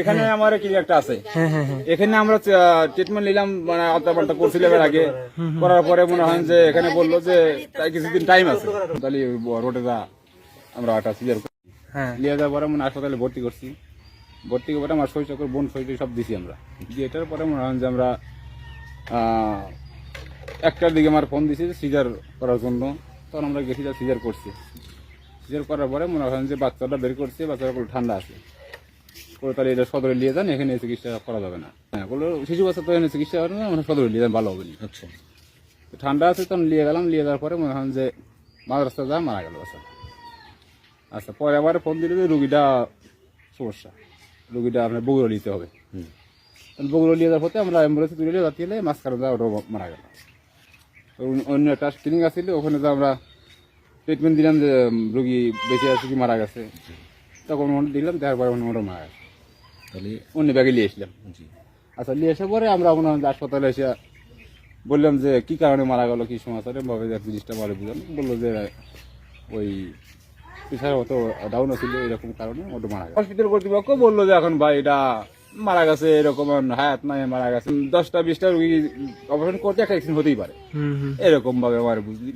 এখানে আমার ক্লিনিকটা আছে? হ্যাঁ হ্যাঁ হ্যাঁ। এখানে আমরা ট্রিটমেন্ট নিলাম মানে আলতা পাল্টা করছিলাম এর আগে। করার পরে মনে হয় যে এখানে বলল যে তাই কিছুদিন টাইম আছে। তাহলে রোডে যা আমরা একটা সিজার হ্যাঁ। নিয়ে যাওয়ার পরে মনে হাসপাতালে ভর্তি করছি। ভর্তি করে আমার শরীর চক্কর বোন শরীর সব দিছি আমরা। দিয়ে এটার পরে মনে হয় যে আমরা আহ, একটার দিকে আমার ফোন দিছি সিজার করার জন্য। তখন আমরা গেছি সিজার করছি। সিজার করার পরে মনে হয় যে বাচ্চাটা বের করছে বাচ্চাটা ঠান্ডা আছে। করে তাহলে এটা সদরে নিয়ে যান এখানে চিকিৎসা করা যাবে না। হ্যাঁ বলল শিশু বাচ্চা তো এখানে চিকিৎসা হবে না আমরা সদরে নিয়ে যান ভালো হবে না। আচ্ছা। ঠান্ডা আছে তখন নিয়ে গেলাম নিয়ে যাওয়ার পরে মনে হয় যে মাঝ রাস্তা যা মারা গেল বাচ্চা। আচ্ছা পরে আবার ফোন দিল যে রুগীটা সমস্যা রুগীটা আপনার বগুড়া নিতে হবে। তখন বগুড়া নিয়ে যাওয়ার পথে আমরা অ্যাম্বুলেন্সে তুলে নিয়ে যাচ্ছি মাঝখানে যা ওটা মারা গেল। তো অন্য- একটা ক্লিনিক আসছিল ওখানে তো আমরা ট্রিটমেন্ট দিলাম যে রুগী বেঁচে আছে কি মারা গেছে। তখন দিলাম দেওয়ার পরে ওখানে ওটা মারা গেছে। তাহলে অন্য ব্যাগে নিয়ে এসলাম জি। আচ্ছা নিয়ে এসে পরে আমরা হাসপাতালে এসে বললাম যে কি কারণে মারা গেল কি সমাচারে ভাবে যে জিনিসটা বলে বুঝলাম। বলল যে ওই প্রেশার অত ডাউন ছিল এরকম কারণে ওটা মারা গেল। হসপিটাল কর্তৃপক্ষ বলল যে এখন ভাই এটা মারা গেছে এরকম হায়াত নাই মারা গেছে। দশটা বিশটা রুগী অপারেশন করতে একটা অ্যাক্সিডেন্ট হতেই পারে। হুম হুম। এরকম ভাবে আমার বুঝলি।